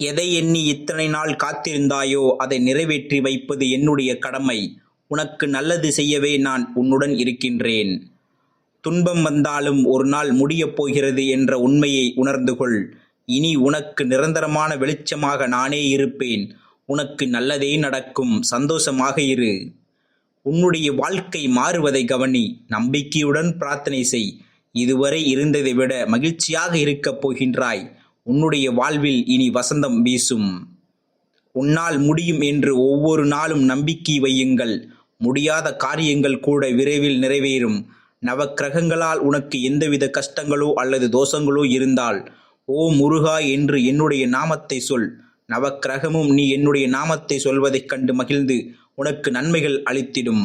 எதை எண்ணி இத்தனை நாள் காத்திருந்தாயோ அதை நிறைவேற்றி வைப்பது என்னுடைய கடமை. உனக்கு நல்லது செய்யவே நான் உன்னுடன் இருக்கின்றேன். துன்பம் வந்தாலும் ஒரு நாள் முடியப் போகிறது என்ற உண்மையை உணர்ந்து கொள். இனி உனக்கு நிரந்தரமான வெளிச்சமாக நானே இருப்பேன். உனக்கு நல்லதே நடக்கும். சந்தோஷமாக இரு. உன்னுடைய வாழ்க்கை மாறுவதை கவனி. நம்பிக்கையுடன் பிரார்த்தனை செய். இதுவரை இருந்ததை விட மகிழ்ச்சியாக இருக்கப் போகின்றாய். உன்னுடைய வாழ்வில் இனி வசந்தம் வீசும். உன்னால் முடியும் என்று ஒவ்வொரு நாளும் நம்பிக்கை வையுங்கள். முடியாத காரியங்கள் கூட விரைவில் நிறைவேறும். நவக்கிரகங்களால் உனக்கு எந்தவித கஷ்டங்களோ அல்லது தோஷங்களோ இருந்தால் ஓ முருகா என்று என்னுடைய நாமத்தை சொல். நவக்கிரகமும் நீ என்னுடைய நாமத்தை சொல்வதைக் கண்டு மகிழ்ந்து உனக்கு நன்மைகள் அளித்திடும்.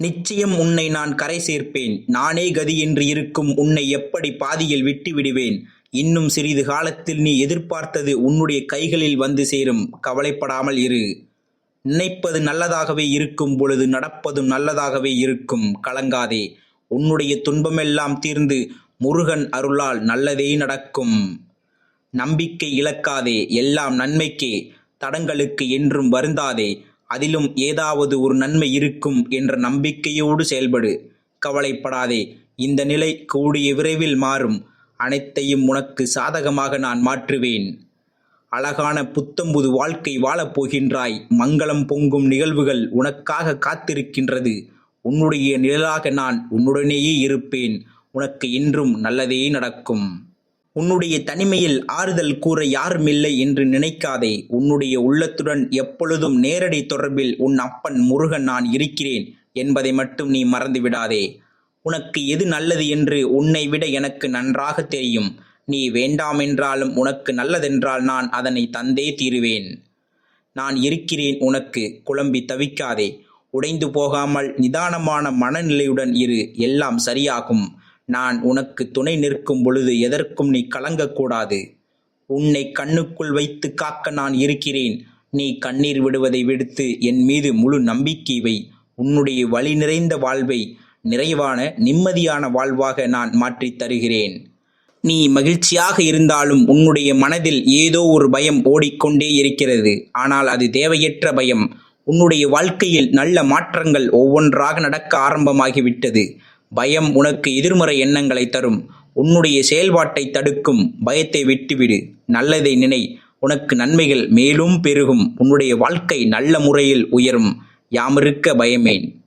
நிச்சயம் உன்னை நான் கரை சேர்ப்பேன். நானே கதி என்று இருக்கும் உன்னை எப்படி பாதியில் விட்டு விடுவேன் இன்னும் சிறிது காலத்தில் நீ எதிர்பார்த்தது உன்னுடைய கைகளில் வந்து சேரும். கவலைப்படாமல் இரு. நினைப்பது நல்லதாகவே இருக்கும் பொழுது நடப்பதும் நல்லதாகவே இருக்கும். கலங்காதே. உன்னுடைய துன்பமெல்லாம் தீர்ந்து முருகன் அருளால் நல்லதே நடக்கும். நம்பிக்கை இழக்காதே. எல்லாம் நன்மைக்கே. தடங்களுக்கு என்றும் வருந்தாதே. அதிலும் ஏதாவது ஒரு நன்மை இருக்கும் என்ற நம்பிக்கையோடு செயல்படு. கவலைப்படாதே. இந்த நிலை கூடிய விரைவில் மாறும். அனைத்தையும் உனக்கு சாதகமாக நான் மாற்றுவேன். அழகான புத்தம்புது வாழ்க்கை வாழப் போகின்றாய். மங்களம் பொங்கும் நிகழ்வுகள் உனக்காக காத்திருக்கின்றது. உன்னுடைய நிழலாக நான் உன்னுடனேயே இருப்பேன். உனக்கு இன்றும் நல்லதே நடக்கும். உன்னுடைய தனிமையில் ஆறுதல் கூற யாருமில்லை என்று நினைக்காதே. உன்னுடைய உள்ளத்துடன் எப்பொழுதும் நேரடி தொடர்பில் உன் அப்பன் முருகன் நான் இருக்கிறேன் என்பதை மட்டும் நீ மறந்துவிடாதே. உனக்கு எது நல்லது என்று உன்னை விட எனக்கு நன்றாக தெரியும். நீ வேண்டாமென்றாலும் உனக்கு நல்லதென்றால் நான் அதனை தந்தே தீருவேன். நான் இருக்கிறேன் உனக்கு குழம்பி தவிக்காதே. உடைந்து போகாமல் நிதானமான மனநிலையுடன் இரு எல்லாம் சரியாகும். நான் உனக்கு துணை நிற்கும் பொழுது எதற்கும் நீ கலங்கக்கூடாது. உன்னை கண்ணுக்குள் வைத்து காக்க நான் இருக்கிறேன். நீ கண்ணீர் விடுவதை விடுத்து என் மீது முழு நம்பிக்கை வை. உன்னுடைய வழி நிறைந்த வாழ்வை நிறைவான நிம்மதியான வாழ்வாக நான் மாற்றித் தருகிறேன். நீ மகிழ்ச்சியாக இருந்தாலும் உன்னுடைய மனதில் ஏதோ ஒரு பயம் ஓடிக்கொண்டே இருக்கிறது. ஆனால் அது தேவையற்ற பயம். உன்னுடைய வாழ்க்கையில் நல்ல மாற்றங்கள் ஒவ்வொன்றாக நடக்க ஆரம்பமாகிவிட்டது. பயம் உனக்கு எதிர்மறை எண்ணங்களை தரும். உன்னுடைய செயல்பாட்டை தடுக்கும். பயத்தை விட்டுவிடு. நல்லதை நினை. உனக்கு நன்மைகள் மேலும் பெருகும். உன்னுடைய வாழ்க்கை நல்ல முறையில் உயரும். யாமிருக்க பயமேன்.